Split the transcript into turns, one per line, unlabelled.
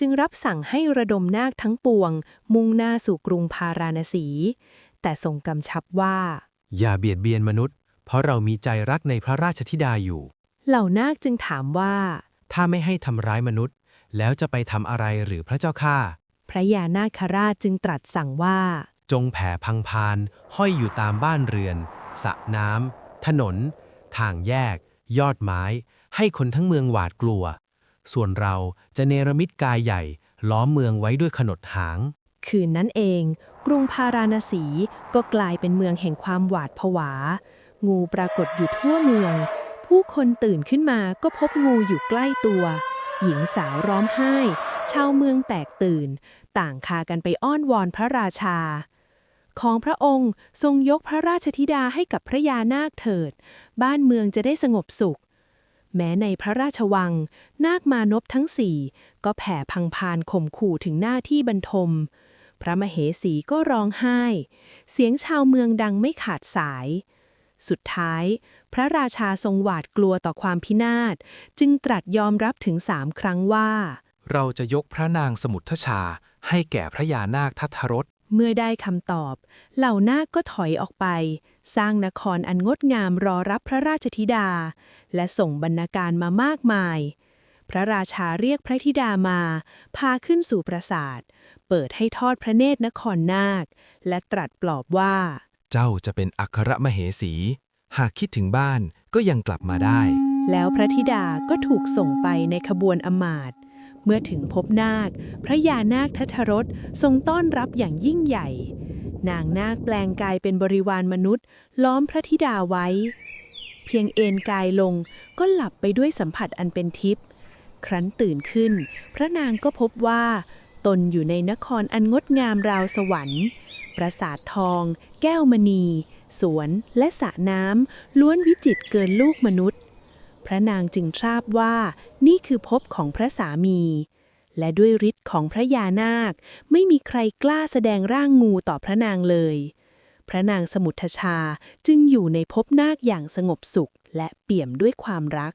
จึงรับสั่งให้ระดมนาคทั้งปวง มุ่งหน้าสู่กรุงพาราณสี แต่ทรงกำชับว่า
อย่าเบียดเบียนมนุษย์ เพราะเรามีใจรักในพระราชธิดาอยู่
เหล่านาคจึงถามว่า
ถ้าไม่ให้ทำร้ายมนุษย์ แล้วจะไปทำอะไรหรือพระเจ้าข้า
พระยานาคราชจึงตรัสสั่งว่า
จงแผ่พังพาน ห้อยอยู่ตามบ้านเรือนสระน้ำถนน ทางแยก ยอดไม้ ให้คนทั้งเมืองหวาดกลัว ส่วนเราจะเนรมิตกายใหญ่ ล้อมเมืองไว้ด้วยขนดหาง
คืนนั้นเอง กรุงพาราณสีก็กลายเป็นเมืองแห่งความหวาดผวา งูปรากฏอยู่ทั่วเมือง ผู้คนตื่นขึ้นมาก็พบงูอยู่ใกล้ตัว หญิงสาวร้องไห้ ชาวเมืองแตกตื่น ต่างคากันไปอ้อนวอนพระราชาของพระองค์ทรงยกพระราชธิดาให้กับพระยานาคเถิด บ้านเมืองจะได้สงบสุข แม้ในพระราชวัง นาคมานพทั้งสี่ก็แผ่พังพานข่มขู่ถึงหน้าที่บรรทม พระมเหสีก็ร้องไห้ เสียงชาวเมืองดังไม่ขาดสาย สุดท้าย พระราชาทรงหวาดกลัวต่อความพินาศ จึงตรัสยอมรับถึงสามครั้งว่า
เราจะยกพระนางสมุททชาให้แก่พระยานาคทัทรส
เมื่อได้คำตอบ เหล่านาคก็ถอยออกไป สร้างนครอันงดงามรอรับพระราชธิดา และส่งบรรณาการมามากมาย พระราชาเรียกพระธิดามา พาขึ้นสู่ปราสาท เปิดให้ทอดพระเนตรนครนาค และตรัสปลอบว่า
เจ้าจะเป็นอัครมเหสี หากคิดถึงบ้านก็ยังกลับมาได้
แล้วพระธิดาก็ถูกส่งไปในขบวนอำมาตย์เมื่อถึงพบนาค พระยานาคทัทรสทรงต้อนรับอย่างยิ่งใหญ่ นางนาคแปลงกายเป็นบริวารมนุษย์ ล้อมพระธิดาไว้ เพียงเอนกายลงก็หลับไปด้วยสัมผัสอันเป็นทิพย์ครั้นตื่นขึ้น พระนางก็พบว่า ตนอยู่ในนครอันงดงามราวสวรรค์ ปราสาททอง แก้วมณี สวนและสระน้ำล้วนวิจิตรเกินลูกมนุษย์ พระนางจึงทราบว่านี่คือภพของพระสามี และด้วยฤทธิ์ของพระยานาค ไม่มีใครกล้าแสดงร่างงูต่อพระนางเลย พระนางสมุทชาจึงอยู่ในภพนาคอย่างสงบสุขและเปี่ยมด้วยความรัก